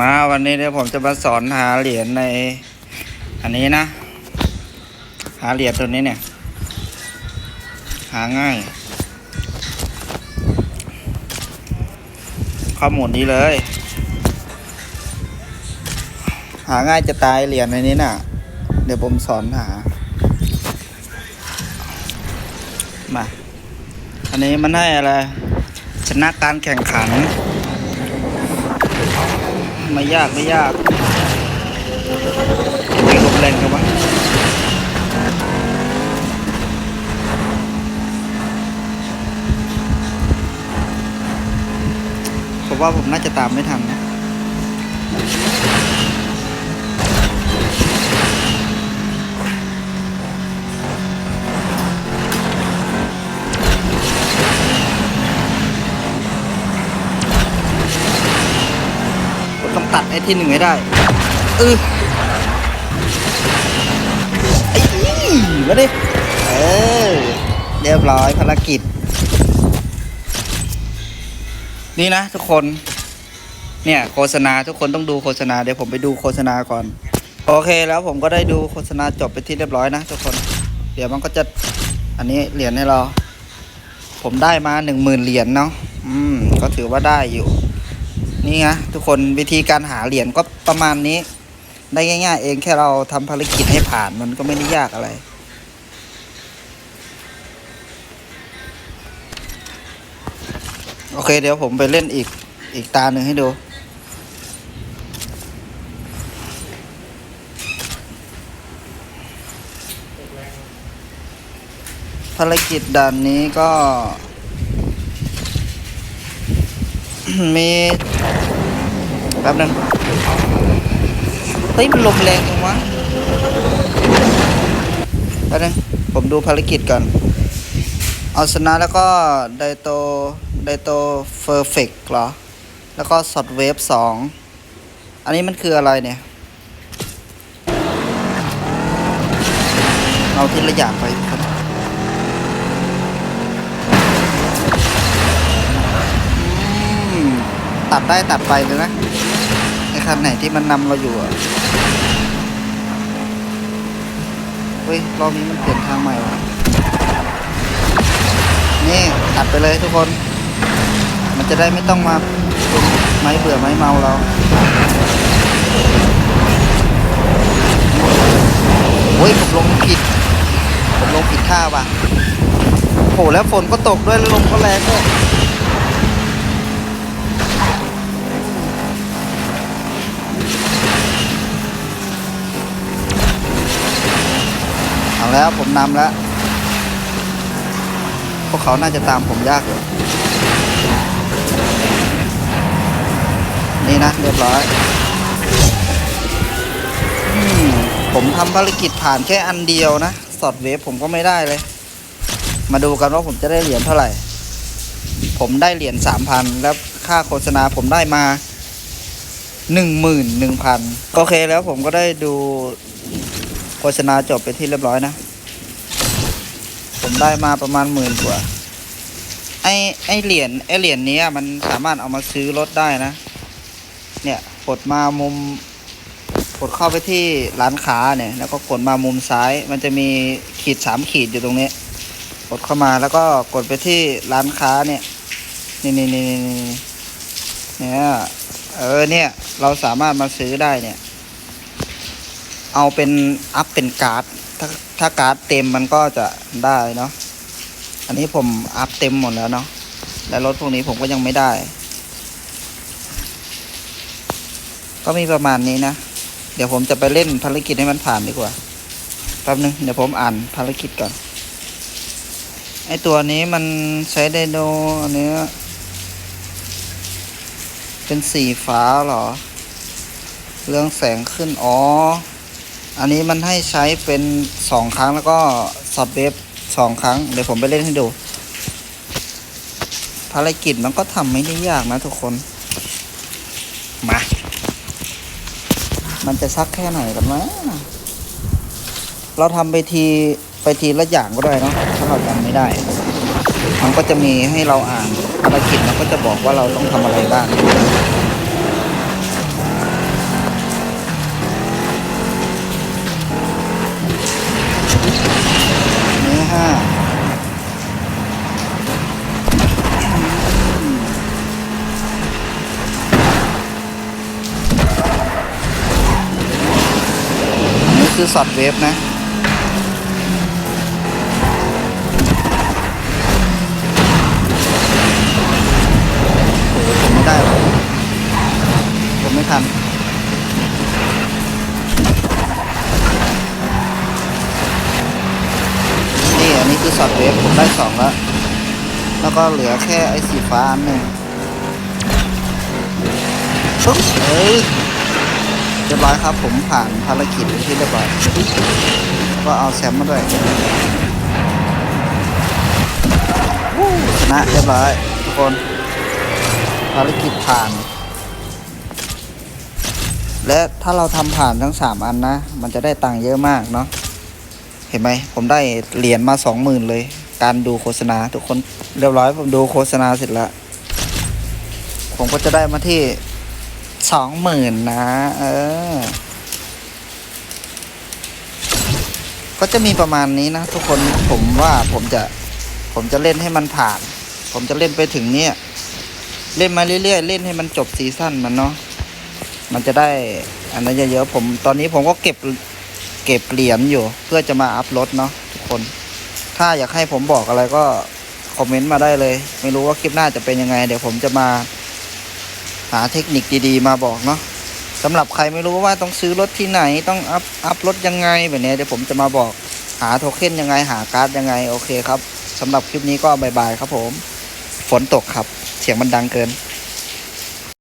มาวันนี้เดี๋ยวผมจะมาสอนหาเหรียญใน อันนี้นะ หาเหรียญตัวนี้เนี่ย หาง่าย ข้อมูลนี้เลย หาง่ายจะตายเหรียญในนี้น่ะ เดี๋ยวผมสอนหา มา อันนี้มันให้อะไร ชนะการแข่งขัน ไม่ยากไม่ยากไม่ลมแรงกันวะผมว่าผมน่าจะตามไม่ทันนะ ไอ้ที่หนึ่งให้ได้เออไอ้มาดิเออเรียบร้อยภารกิจ นี่นะทุกคน เนี่ยโฆษณาทุกคนต้องดูโฆษณาเดี๋ยวผมไปดูโฆษณาก่อน โอเคแล้วผมก็ได้ดูโฆษณาจบไปที่เรียบร้อยนะทุกคน เดี๋ยวมันก็จะอันนี้เหรียญให้เรา ผมได้มาหนึ่งหมื่นเหรียญเนาะอืม ก็ถือว่าได้อยู่ นี่ไงทุกคนวิธีการหาเหรียญก็ประมาณนี้ ได้ง่าย ๆ เองแค่เราทำภารกิจให้ผ่านมันก็ไม่ได้ยากอะไร โอเคเดี๋ยวผมไปเล่นอีกอีกตาหนึ่งให้ดูภารกิจด่านนี้ก็ มี แป๊บนึงเฮ้ยมันลมแรงจังวะแป๊บนึงผมดูภารกิจก่อน เอาชนะแล้วก็ไดโตไดโตเฟอร์เฟกเหรอ แล้วก็สอดเวฟสองอันนี้มันคืออะไรเนี่ย เอาทีละอย่างไปครับตัดได้ตัดไปเลยนะ คันไหนที่มันนำเราอยู่อะเฮ้ยรอบนี้มันเปลี่ยนทางใหม่วะนี่ตัดไปเลยทุกคน มันจะได้ไม่ต้องมาเป็นไม้เบื่อไม้เมาเราโอ้ยผมลงผิด ผมลงผิดท่าว่ะโหแล้วฝนก็ตกด้วยแล้วลมก็แรงด้วย เอาแล้วผมนำแล้ว พวกเขาน่าจะตามผมยากอยู่นี่นะ เรียบร้อยอมผมทำภารกิจผ่านแค่อันเดียวนะ สอดเวฟผมก็ไม่ได้เลย มาดูกันว่าผมจะได้เหรียญเท่าไหร่ ผมได้เหรียญสามพันแล้วค่าโฆษณาผมได้มาหนึ่งหมื่นหนึ่งพันโอเคแล้วผมก็ได้ดู โฆษณาจบไปที่เรียบร้อยนะ ผมได้มาประมาณหมื่นกว่า ไอไอเหรียญไอเหรียญนี้มันสามารถเอามาซื้อรถได้นะ เนี่ยกดมามุมกดเข้าไปที่ร้านค้าเนี่ย แล้วก็กดมามุมซ้าย มันจะมีขีดสามขีดอยู่ตรงนี้ กดเข้ามาแล้วก็กดไปที่ร้านค้าเนี่ย นี่นี่นี่นี่นี่เนี่ย เออเนี่ย เราสามารถมาซื้อได้เนี่ย เอาเป็นอัพเป็นการ์ด ถ้าถ้าการ์ดเต็มมันก็จะได้เนาะ อันนี้ผมอัพเต็มหมดแล้วเนาะและรถพวกนี้ผมก็ยังไม่ได้ ก็มีประมาณนี้นะ เดี๋ยวผมจะไปเล่นภารกิจให้มันผ่านดีกว่า แป๊บนึงเดี๋ยวผมอ่านภารกิจก่อน ไอตัวนี้มันใช้ไดโนอันเนี้เป็นสีฟ้าเหรอ เรื่องแสงขึ้น อ๋อ อันนี้มันให้ใช้เป็นสองครั้งแล้วก็สอดเวฟสองครั้ง เดี๋ยวผมไปเล่นให้ดู ภารกิจมันก็ทำไม่ได้ยากนะทุกคน มา มันจะซักแค่ไหนกันวะเราทำไปทีไปทีละอย่างก็ได้เนาะถ้าเราจำไม่ได้ มันก็จะมีให้เราอ่านภารกิจมันก็จะบอกว่าเราต้องทำอะไรบ้าง คือสอดเวฟนะ โอ้ผมไม่ได้หรอกผมไม่ทันนี่อันนี้คือสอดเวฟผมได้สองแล้ว แล้วก็เหลือแค่ไอ้สีฟ้าอันหนึ่งปึ๊บเฮ้ย เรียบร้อยครับผมผ่านภารกิจที่เรียบร้อยแล้วก็เอาแซมมาด้วยชนะเรียบร้อยทุกคน ภารกิจผ่าน และถ้าเราทำผ่านทั้งสามอันนะ มันจะได้ตังค์เยอะมากเนาะเห็นไหมผมได้เหรียญมาสองหมื่นเลย การดูโฆษณาทุกคนเรียบร้อยผมดูโฆษณาเสร็จแล้วผมก็จะได้มาที่ สองหมื่นนะ เออ ก็จะมีประมาณนี้นะ ทุกคนผมว่าผมจะ ผมจะเล่นให้มันผ่าน ผมจะเล่นไปถึงเนี่ย เล่นมาเรื่อยๆ เล่นให้มันจบซีซั่นมันเนาะมันจะได้อันนั้นเยอะๆผมตอนนี้ผมก็เก็บเก็บเหรียญอยู่ เพื่อจะมาอัพรถเนาะทุกคน ถ้าอยากให้ผมบอกอะไรก็คอมเมนต์มาได้เลย ไม่รู้ว่าคลิปหน้าจะเป็นยังไง เดี๋ยวผมจะมา หาเทคนิคดีๆ มาบอกเนาะสำหรับใครไม่รู้ว่าต้องซื้อรถที่ไหนต้องอัพอัพรถยังไงแบบนี้เดี๋ยวผมจะมาบอกหาโทเค็นยังไงหาการ์ดยังไงโอเคครับสำหรับคลิปนี้ก็บายบายครับผม ฝนตกครับ เสียงมันดังเกิน